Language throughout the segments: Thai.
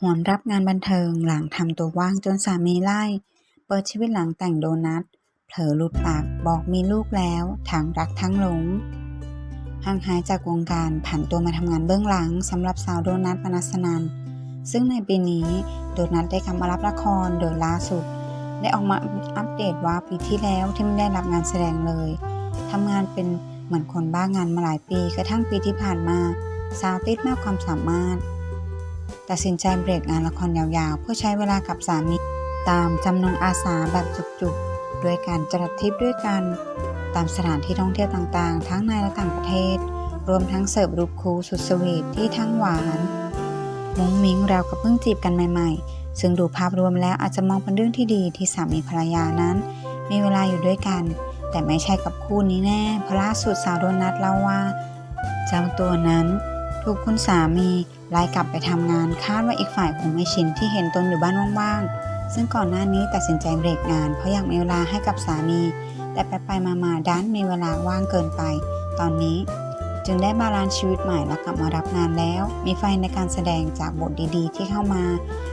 หวนรับงานบันเทิงหลังทำตัวว่างจนสามีไล่ เปิดชีวิตหลังแต่งโดนัท เผลอหลุดปากบอกมีลูกแล้ว ทั้งรักทั้งหลง ห่างหายจากวงการผันตัวมาทำงานเบื้องหลังสำหรับสาวโดนัทปนัสนัน ซึ่งในปีนี้โดนัทได้กลับมารับละครโดยล่าสุด ได้ออกมาอัปเดตว่าปีที่แล้วที่ไม่ได้รับงานแสดงเลยทำงานเป็นเหมือนคนบ้างานมาหลายปีกระทั่งปีที่ผ่านมาสาวติดมากความสามารถ ตัดสินใจเบรกงานละครยาวๆ เพื่อใช้เวลากับสามี ตามจำนงอาสาแบบจุกๆ ด้วยการจัดทริปด้วยกัน ตามสถานที่ท่องเที่ยวต่างๆ ทั้งในและต่างประเทศ รวมทั้งเสิร์ฟรูปคูสุดสวีทที่ทั้งหวาน มุ้งมิ้งรากับเพิ่งจีบกันใหม่ๆ ซึ่งดูภาพรวมแล้วอาจจะมองเป็นเรื่องที่ดีที่สามีภรรยานั้น มีเวลาอยู่ด้วยกัน แต่ไม่ใช่กับคู่นี้แน่เพราะล่าสุดสาวโดนัทเล่าว่าเจ้าตัวนั้น ถูกคุณสามีไล่กลับไปทำงานคาดว่าอีกฝ่ายคงไม่ชินที่เห็นตนอยู่บ้านว่างๆ ซึ่งก่อนหน้านี้ตัดสินใจเบรกงาน เพราะอยากมีเวลาให้กับสามี แต่ไปไปมาๆด้านมีเวลาว่างเกินไป ตอนนี้จึงได้บาลานซ์ชีวิตใหม่และกลับมารับงานแล้ว มีไฟในการแสดงจากบทดีๆ ที่เข้ามา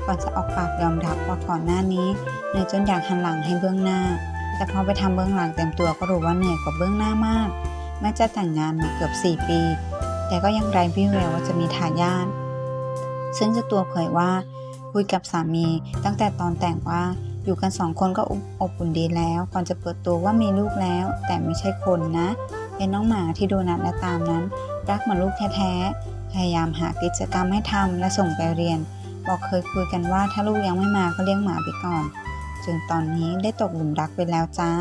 ก่อนจะออกปากยอมรับว่าก่อนหน้านี้เหนื่อยจนอยากหันหลังให้เบื้องหน้า แต่พอไปทำเบื้องหลังเต็มตัวก็รู้ว่าเหนื่อยกว่าเบื้องหน้ามากแม้จะแต่งงานมาเกือบ 4 ปี แต่ก็ยังไร้วี่แววว่าจะมีทายาทซึ่งเจ้าตัวเผยว่า คุยกับสามีตั้งแต่ตอนแต่งว่าอยู่กันสองคนก็อบอบอุ่นดีแล้ว ก่อนจะเปิดตัวว่ามีลูกแล้ว แต่ไม่ใช่คนนะ เป็นน้องหมาที่โดนัทและตามนั้น รักเหมือนลูกแท้ๆพยายามหากิจกรรมให้ทำและส่งไปเรียน บอกเคยคุยกันว่าถ้าลูกยังไม่มาก็เลี้ยงหมาไปก่อนจนตอนนี้ได้ตกหลุมรักไปแล้วจ้า